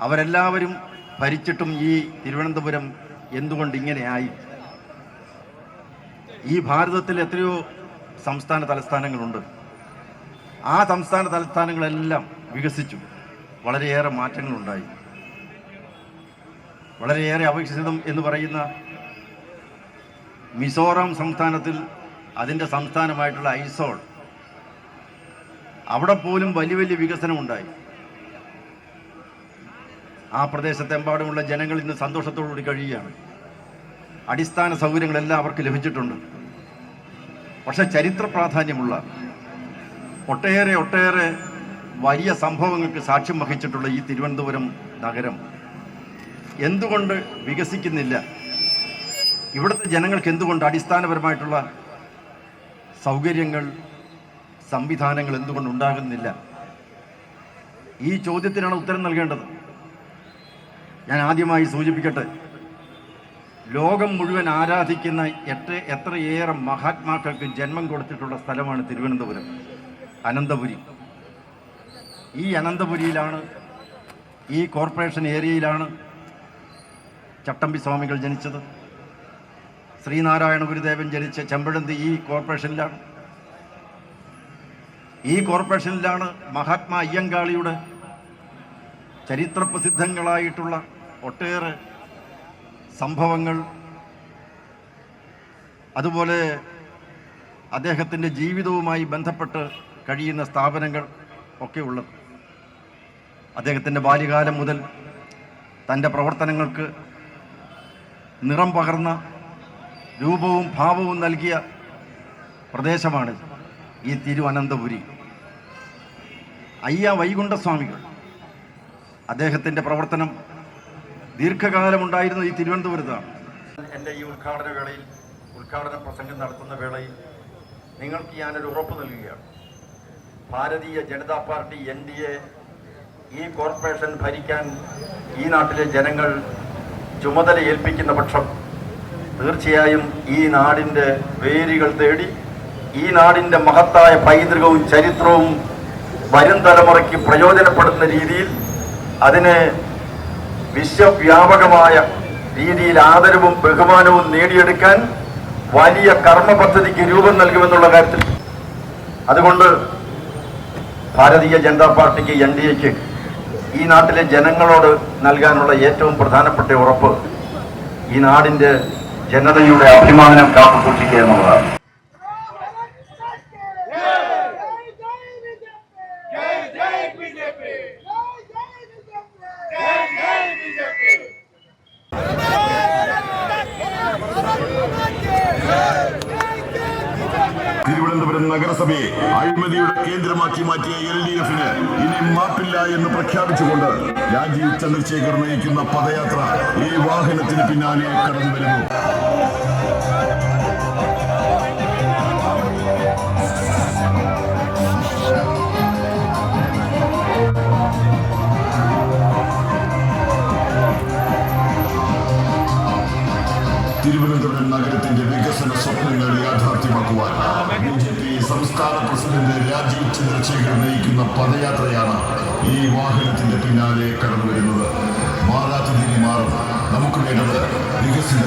അവരെല്ലാവരും ഭരിച്ചിട്ടും ഈ തിരുവനന്തപുരം എന്തുകൊണ്ട് ഇങ്ങനെയായി ഈ ഭാരതത്തിൽ എത്രയോ സംസ്ഥാന തലസ്ഥാനങ്ങളുണ്ട്. ആ സംസ്ഥാന തലസ്ഥാനങ്ങളെല്ലാം വികസിച്ചു. വളരെയേറെ മാറ്റങ്ങളുണ്ടായി. വളരെയേറെ അപേക്ഷിതം എന്ന് പറയുന്ന മിസോറാം സംസ്ഥാനത്തിൽ അതിന്റെ സംസ്ഥാനമായിട്ടുള്ള ഐസോൾ. അവിടെ പോലും വലിയ വലിയ വികസനമുണ്ടായി. ആ പ്രദേശത്തെമ്പാടുമുള്ള ജനങ്ങൾ ഇന്ന് സന്തോഷത്തോടുകൂടി കഴിയുകയാണ്. അടിസ്ഥാന സൗകര്യങ്ങളെല്ലാം അവർക്ക് ലഭിച്ചിട്ടുണ്ട്. പക്ഷെ ചരിത്ര പ്രാധാന്യമുള്ള ഒട്ടേറെ ഒട്ടേറെ വലിയ സംഭവങ്ങൾക്ക് സാക്ഷ്യം വഹിച്ചിട്ടുള്ള ഈ തിരുവനന്തപുരം നഗരം എന്തുകൊണ്ട് വികസിക്കുന്നില്ല? ഇവിടുത്തെ ജനങ്ങൾക്ക് എന്തുകൊണ്ട് അടിസ്ഥാനപരമായിട്ടുള്ള സൗകര്യങ്ങൾ സംവിധാനങ്ങൾ എന്തുകൊണ്ട് ഉണ്ടാകുന്നില്ല? ഈ ചോദ്യത്തിനാണ് ഉത്തരം നൽകേണ്ടത്. ഞാൻ ആദ്യമായി സൂചിപ്പിക്കട്ടെ. ലോകം മുഴുവൻ ആരാധിക്കുന്ന എട്ട് എത്രയേറെ മഹാത്മാക്കൾക്ക് ജന്മം കൊടുത്തിട്ടുള്ള സ്ഥലമാണ് തിരുവനന്തപുരം. അനന്തപുരി. ഈ അനന്തപുരിയിലാണ് ഈ കോർപ്പറേഷൻ ഏരിയയിലാണ് ചട്ടമ്പി സ്വാമികൾ ജനിച്ചത്. ശ്രീനാരായണ ഗുരുദേവൻ ജനിച്ച ചെമ്പഴന്തി ഈ കോർപ്പറേഷനിലാണ്. ഈ കോർപ്പറേഷനിലാണ് മഹാത്മാ അയ്യങ്കാളിയുടെ ചരിത്രപ്രസിദ്ധങ്ങളായിട്ടുള്ള ഒട്ടേറെ സംഭവങ്ങൾ അതുപോലെ അദ്ദേഹത്തിന്റെ ജീവിതവുമായി ബന്ധപ്പെട്ട് കഴിയുന്ന സ്ഥാപനങ്ങൾ ഒക്കെ ഉള്ളത്. അദ്ദേഹത്തിന്റെ ബാല്യകാലം മുതൽ തന്റെ പ്രവർത്തനങ്ങൾക്ക് നിറം പകർന്ന രൂപവും ഭാവവും നൽകിയ പ്രദേശമാണ് ഈ തിരുവനന്തപുരി. അയ്യ വൈകുണ്ഠസ്വാമികൾ അദ്ദേഹത്തിന്റെ പ്രവർത്തനം ദീർഘകാലമുണ്ടായിരുന്ന ഈ തിരുവനന്തപുരത്താണ് എന്റെ ഈ ഉദ്ഘാടന വേളയിൽ ഉദ്ഘാടന പ്രസംഗം നടത്തുന്ന വേളയിൽ നിങ്ങൾക്ക് ഞാനൊരു ഉറപ്പ് നൽകുകയാണ്. Bharatiya Janata Party N D A ഈ കോർപ്പറേഷൻ ഭരിക്കാൻ ഈ നാട്ടിലെ ജനങ്ങൾ ചുമതല ഏൽപ്പിക്കുന്ന പക്ഷം തീർച്ചയായും ഈ നാടിന്റെ വേരുകൾ തേടി ഈ നാടിന്റെ മഹത്തായ പൈതൃകവും ചരിത്രവും വരും തലമുറയ്ക്ക് പ്രയോജനപ്പെടുന്ന രീതിയിൽ അതിനെ വിശ്വവ്യാപകമായ രീതിയിൽ ആദരവും ബഹുമാനവും നേടിയെടുക്കാൻ വലിയ കർമ്മ പദ്ധതിക്ക് രൂപം നൽകുമെന്നുള്ള കാര്യത്തിൽ അതുകൊണ്ട് ഭാരതീയ ജനതാ പാർട്ടിക്ക് എൻ ഡി എക്ക് ഈ നാട്ടിലെ ജനങ്ങളോട് നൽകാനുള്ള ഏറ്റവും പ്രധാനപ്പെട്ട ഉറപ്പ് ഈ നാടിന്റെ ജനതയുടെ അഭിമാനം കാത്തുസൂക്ഷിക്കുക എന്നുള്ളതാണ്. തിരുവനന്തപുരം നഗരസഭയെ അഴിമതിയുടെ കേന്ദ്രമാക്കി മാറ്റിയ എൽ ഡി എഫിന് ഇനി മാപ്പില്ല എന്ന് പ്രഖ്യാപിച്ചുകൊണ്ട് രാജീവ് ചന്ദ്രശേഖർ നയിക്കുന്ന പദയാത്ര ഈ വാഹനത്തിന് പിന്നാലെ കടന്നു വരുന്നു. നഗരത്തിന്റെ വികസന സ്വപ്നങ്ങൾ യാഥാർത്ഥ്യമാക്കുവാൻ ബി ജെ പി സംസ്ഥാന പ്രസിഡന്റ് രാജീവ് ചന്ദ്രശേഖർ നയിക്കുന്ന പദയാത്രയാണ് ഈ വാഹനത്തിന്റെ പിന്നാലെ കടന്നു വരുന്നത് മാറാത്ത രീതി മാറും നമുക്ക് വേണ്ടത് വികസിത